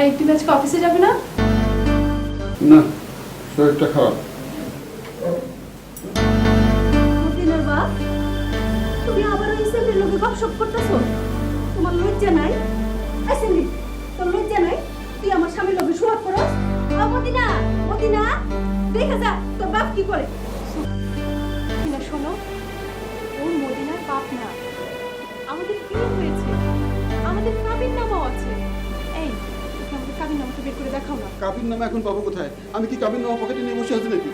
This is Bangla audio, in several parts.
এই তুমি আজকে অফিসে যাবে না? না শরীরটা খারাপ। মদিনার বাপ তুমি আবার ওই ছেলের লোকে গপসপ করতেছো? তোমার লজ্জা নাই? এই সেন্দি তোর লজ্জা নাই? তুই আমার স্বামীর লোকে সোহাগ করস? ও মদিনা মদিনা দেখে যা তোর বাপ কি করে। না শোনো ওর মদিনার পাপ না। আমাদের বিয়ে হয়েছে। আমাদের কাবির নামাও দেখাও না কাবির নামে এখন পাবো কোথায়? আমি কি কাবির নামা পকেটে নিয়ে বসে আছি নাকি?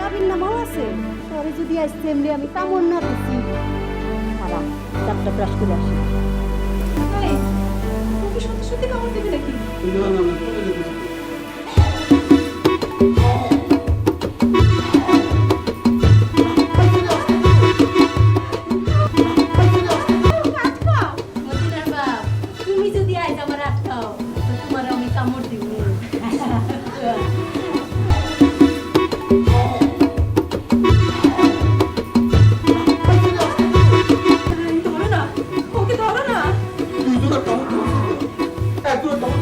কাবির নামাও আছে। পরে যদি আসছে এমনি আমি কামড় না দিছি। খারাপ চাপটা ব্রাশ করে আসি। এই সত্যি সত্যি কামড় দেবে নাকি? না না।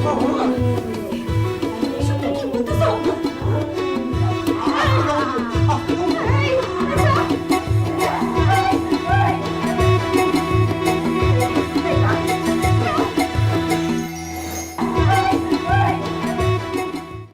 না